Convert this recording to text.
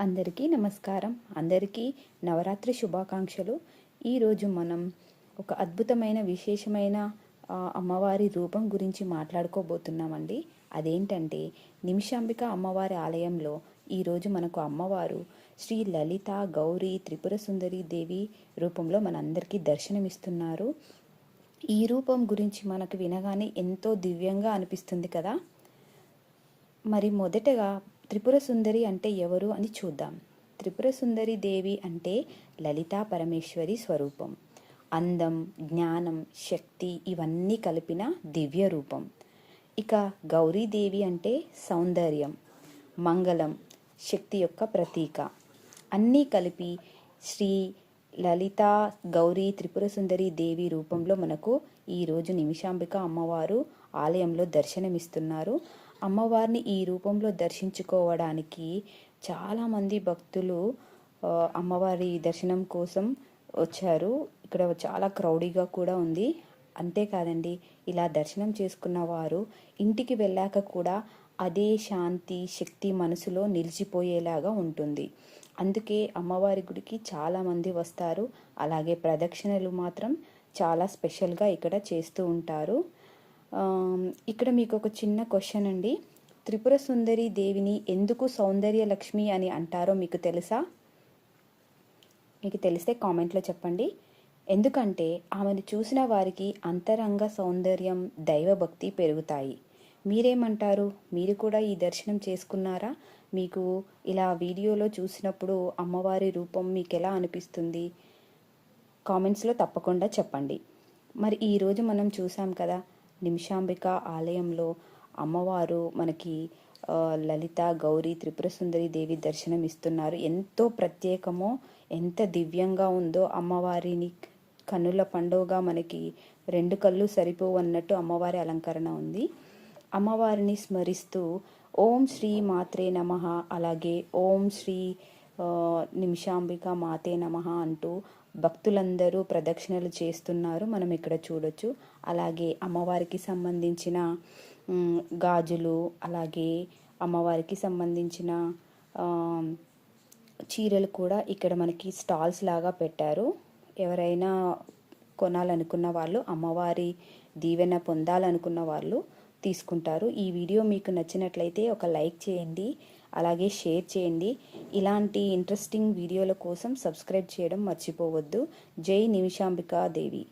అందరికీ నమస్కారం. అందరికీ నవరాత్రి శుభాకాంక్షలు. ఈరోజు మనం ఒక అద్భుతమైన విశేషమైన అమ్మవారి రూపం గురించి మాట్లాడుకోబోతున్నామండి. అదేంటంటే నిమిషాంబిక అమ్మవారి ఆలయంలో ఈరోజు మనకు అమ్మవారు శ్రీ లలిత గౌరీ త్రిపుర సుందరి దేవి రూపంలో మనందరికీ దర్శనమిస్తున్నారు. ఈ రూపం గురించి మనకు వినగానే ఎంతో దివ్యంగా అనిపిస్తుంది కదా? మరి మొదటగా త్రిపుర సుందరి అంటే ఎవరు అని చూద్దాం. త్రిపుర సుందరి దేవి అంటే లలితా పరమేశ్వరి స్వరూపం. అందం జ్ఞానం శక్తి ఇవన్నీ కలిపిన దివ్య రూపం. ఇక గౌరీదేవి అంటే సౌందర్యం మంగళం శక్తి యొక్క ప్రతీక. అన్నీ కలిపి శ్రీ లలిత గౌరీ త్రిపుర సుందరి దేవి రూపంలో మనకు ఈరోజు నిమిషాంబిక అమ్మవారు ఆలయంలో దర్శనమిస్తున్నారు. అమ్మవారిని ఈ రూపంలో దర్శించుకోవడానికి చాలామంది భక్తులు అమ్మవారి దర్శనం కోసం వచ్చారు. ఇక్కడ చాలా క్రౌడీగా కూడా ఉంది. అంతేకాదండి ఇలా దర్శనం చేసుకున్న వారు ఇంటికి వెళ్ళాక కూడా అదే శాంతి శక్తి మనసులో నిలిచిపోయేలాగా ఉంటుంది. అందుకే అమ్మవారి గుడికి చాలామంది వస్తారు. అలాగే ప్రదక్షిణలు మాత్రం చాలా స్పెషల్గా ఇక్కడ చేస్తూ ఉంటారు. ఇక్కడ మీకు ఒక చిన్న క్వశ్చన్ అండి. త్రిపుర సుందరి దేవిని ఎందుకు సౌందర్య లక్ష్మి అని అంటారో మీకు తెలుసా? మీకు తెలిస్తే కామెంట్లో చెప్పండి. ఎందుకంటే ఆమెను చూసిన వారికి అంతరంగ సౌందర్యం దైవభక్తి పెరుగుతాయి. మీరేమంటారు? మీరు కూడా ఈ దర్శనం చేసుకున్నారా? మీకు ఇలా వీడియోలో చూసినప్పుడు అమ్మవారి రూపం మీకు ఎలా అనిపిస్తుంది కామెంట్స్లో తప్పకుండా చెప్పండి. మరి ఈరోజు మనం చూసాం కదా నిమిషాంబిక ఆలయంలో అమ్మవారు మనకి లలిత గౌరీ త్రిపుర సుందరి దేవి దర్శనం ఇస్తున్నారు ఎంతో ప్రత్యేకమో ఎంత దివ్యంగా ఉందో అమ్మవారిని కన్నుల పండుగగా మనకి రెండు కళ్ళు సరిపోవు అన్నట్టు అమ్మవారి అలంకరణ ఉంది. అమ్మవారిని స్మరిస్తూ ఓం శ్రీ మాత్రే నమ అలాగే ఓం శ్రీ నిమిషాంబిక మాతే నమ అంటూ భక్తులందరూ ప్రదక్షిణలు చేస్తున్నారు. మనం ఇక్కడ చూడొచ్చు. అలాగే అమ్మవారికి సంబంధించిన గాజులు అలాగే అమ్మవారికి సంబంధించిన చీరలు కూడా ఇక్కడ మనకి స్టాల్స్ లాగా పెట్టారు. ఎవరైనా కొనాలనుకున్న వాళ్ళు అమ్మవారి దీవెన పొందాలనుకున్న వాళ్ళు తీసుకుంటారు. ఈ వీడియో మీకు నచ్చినట్లయితే ఒక లైక్ చేయండి అలాగే షేర్ చేయండి. ఇలాంటి ఇంట్రెస్టింగ్ వీడియోల కోసం సబ్స్క్రైబ్ చేయడం మర్చిపోవద్దు. జై నిమిషాంబికా దేవి.